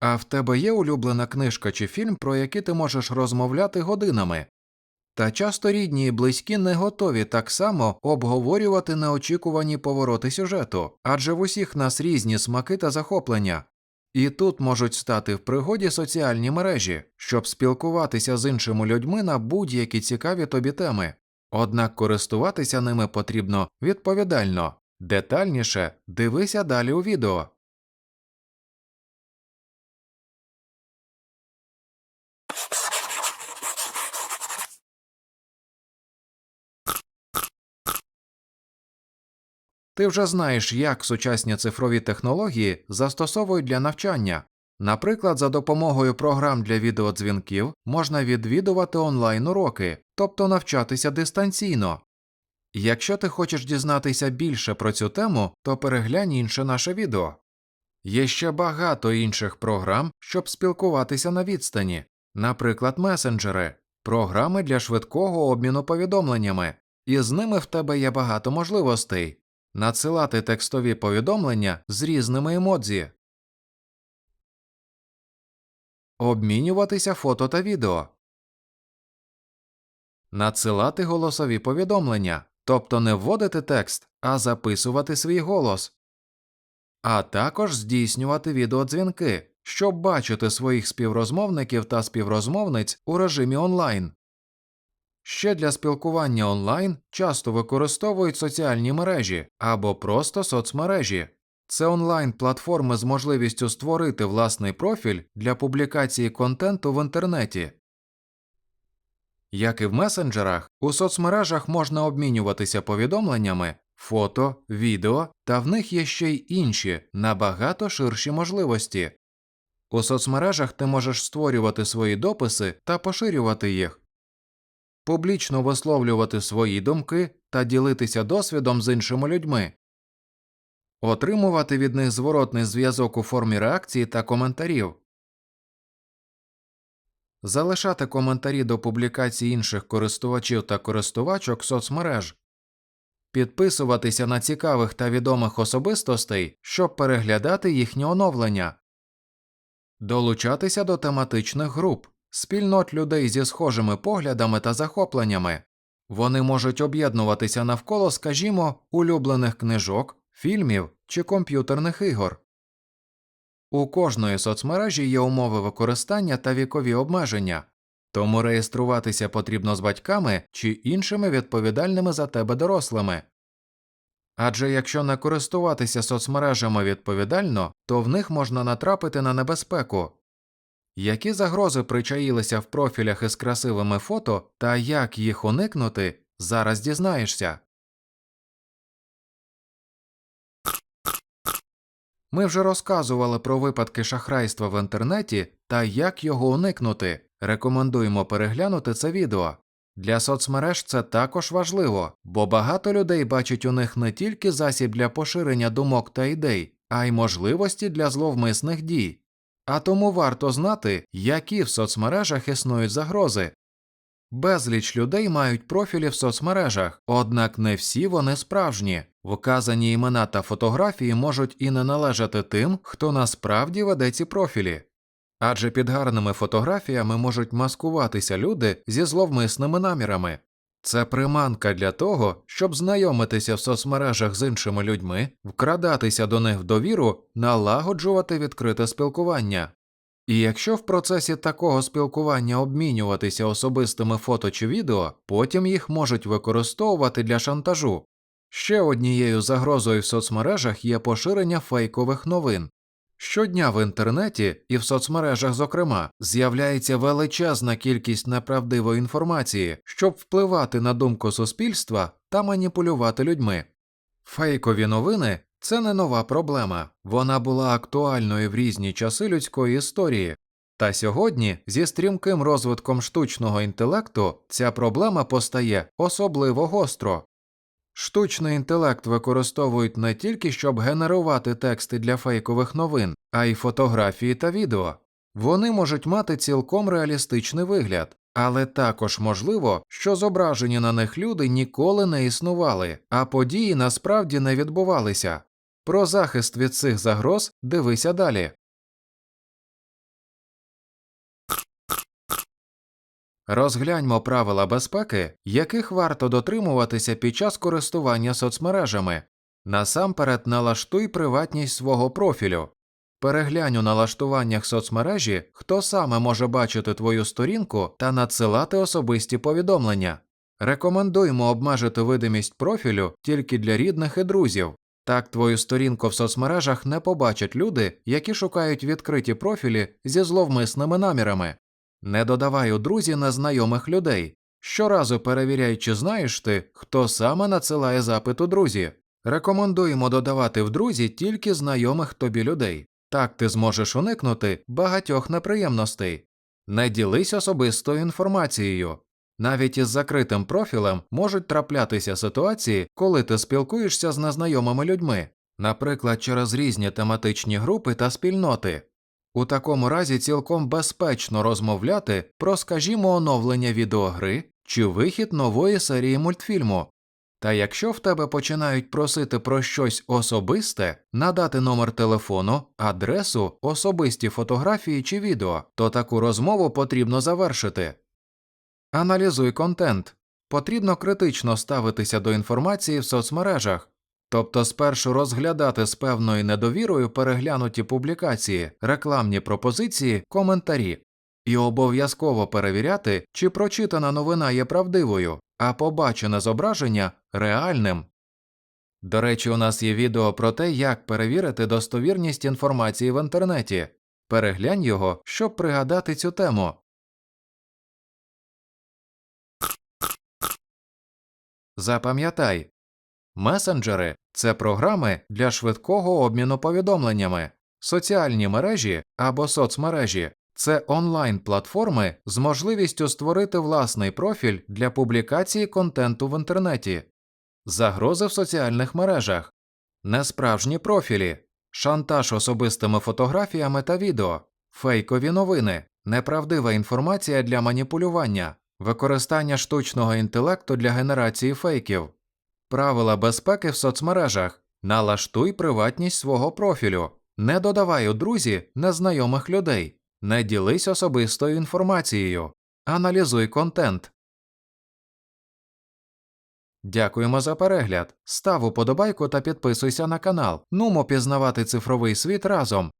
А в тебе є улюблена книжка чи фільм, про який ти можеш розмовляти годинами? Та часто рідні і близькі не готові так само обговорювати неочікувані повороти сюжету, адже в усіх нас різні смаки та захоплення. І тут можуть стати в пригоді соціальні мережі, щоб спілкуватися з іншими людьми на будь-які цікаві тобі теми. Однак користуватися ними потрібно відповідально. Детальніше дивися далі у відео. Ти вже знаєш, як сучасні цифрові технології застосовують для навчання. Наприклад, за допомогою програм для відеодзвінків можна відвідувати онлайн уроки, тобто навчатися дистанційно. Якщо ти хочеш дізнатися більше про цю тему, то переглянь інше наше відео. Є ще багато інших програм, щоб спілкуватися на відстані, наприклад, месенджери, програми для швидкого обміну повідомленнями, і з ними в тебе є багато можливостей надсилати текстові повідомлення з різними емодзі, обмінюватися фото та відео, надсилати голосові повідомлення, тобто не вводити текст, а записувати свій голос, а також здійснювати відеодзвінки, щоб бачити своїх співрозмовників та співрозмовниць у режимі онлайн. Ще для спілкування онлайн часто використовують соціальні мережі або просто соцмережі. Це онлайн платформи з можливістю створити власний профіль для публікації контенту в інтернеті. Як і в месенджерах, у соцмережах можна обмінюватися повідомленнями, фото, відео, та в них є ще й інші, набагато ширші можливості. У соцмережах ти можеш створювати свої дописи та поширювати їх публічно висловлювати свої думки та ділитися досвідом з іншими людьми, отримувати від них зворотний зв'язок у формі реакції та коментарів, залишати коментарі до публікацій інших користувачів та користувачок соцмереж, підписуватися на цікавих та відомих особистостей, щоб переглядати їхні оновлення, долучатися до тематичних груп спільнот людей зі схожими поглядами та захопленнями. Вони можуть об'єднуватися навколо, скажімо, улюблених книжок, фільмів чи комп'ютерних ігор. У кожної соцмережі є умови використання та вікові обмеження, тому реєструватися потрібно з батьками чи іншими відповідальними за тебе дорослими. Адже якщо не користуватися соцмережами відповідально, то в них можна натрапити на небезпеку. Які загрози причаїлися в профілях із красивими фото та як їх уникнути, зараз дізнаєшся. Ми вже розказували про випадки шахрайства в інтернеті та як його уникнути. Рекомендуємо переглянути це відео. Для соцмереж це також важливо, бо багато людей бачать у них не тільки засіб для поширення думок та ідей, а й можливості для зловмисних дій. А тому варто знати, які в соцмережах існують загрози. Безліч людей мають профілі в соцмережах, однак не всі вони справжні. Вказані імена та фотографії можуть і не належати тим, хто насправді веде ці профілі. Адже під гарними фотографіями можуть маскуватися люди зі зловмисними намірами. Це приманка для того, щоб знайомитися в соцмережах з іншими людьми, вкрадатися до них в довіру, налагоджувати відкрите спілкування. І якщо в процесі такого спілкування обмінюватися особистими фото чи відео, потім їх можуть використовувати для шантажу. Ще однією загрозою в соцмережах є поширення фейкових новин. Щодня в інтернеті і в соцмережах, зокрема, з'являється величезна кількість неправдивої інформації, щоб впливати на думку суспільства та маніпулювати людьми. Фейкові новини це не нова проблема, вона була актуальною в різні часи людської історії. Та сьогодні, зі стрімким розвитком штучного інтелекту, ця проблема постає особливо гостро. Штучний інтелект використовують не тільки щоб генерувати тексти для фейкових новин, а й фотографії та відео. Вони можуть мати цілком реалістичний вигляд, але також можливо, що зображені на них люди ніколи не існували, а події насправді не відбувалися. Про захист від цих загроз дивися далі. Розгляньмо правила безпеки, яких варто дотримуватися під час користування соцмережами. Насамперед налаштуй приватність свого профілю. Переглянь у налаштуваннях соцмережі, хто саме може бачити твою сторінку та надсилати особисті повідомлення. Рекомендуємо обмежити видимість профілю тільки для рідних і друзів. Так твою сторінку в соцмережах не побачать люди, які шукають відкриті профілі зі зловмисними намірами. Не додавай у друзі незнайомих людей. Щоразу перевіряй, чи знаєш ти, хто саме надсилає запит у друзі. Рекомендуємо додавати в друзі тільки знайомих тобі людей. Так ти зможеш уникнути багатьох неприємностей. Не ділись особистою інформацією. Навіть із закритим профілем можуть траплятися ситуації, коли ти спілкуєшся з незнайомими людьми, наприклад, через різні тематичні групи та спільноти. У такому разі цілком безпечно розмовляти про, скажімо, оновлення відеогри чи вихід нової серії мультфільму. Та якщо в тебе починають просити про щось особисте, надати номер телефону, адресу, особисті фотографії чи відео, то таку розмову потрібно завершити. Аналізуй контент. Потрібно критично ставитися до інформації в соцмережах, тобто спершу розглядати з певною недовірою переглянуті публікації, рекламні пропозиції, коментарі, і обов'язково перевіряти, чи прочитана новина є правдивою, а побачене зображення реальним. До речі, у нас є відео про те, як перевірити достовірність інформації в інтернеті. Переглянь його, щоб пригадати цю тему. Запам'ятай, месенджери це програми для швидкого обміну повідомленнями, соціальні мережі або соцмережі. Це онлайн-платформи з можливістю створити власний профіль для публікації контенту в інтернеті, загрози в соціальних мережах, несправжні профілі, шантаж особистими фотографіями та відео, фейкові новини, неправдива інформація для маніпулювання, використання штучного інтелекту для генерації фейків, правила безпеки в соцмережах, налаштуй приватність свого профілю, не додавай у друзі незнайомих людей. Не ділись особистою інформацією. Аналізуй контент. Дякуємо за перегляд. Став уподобайку та підписуйся на канал. Нумо пізнавати цифровий світ разом.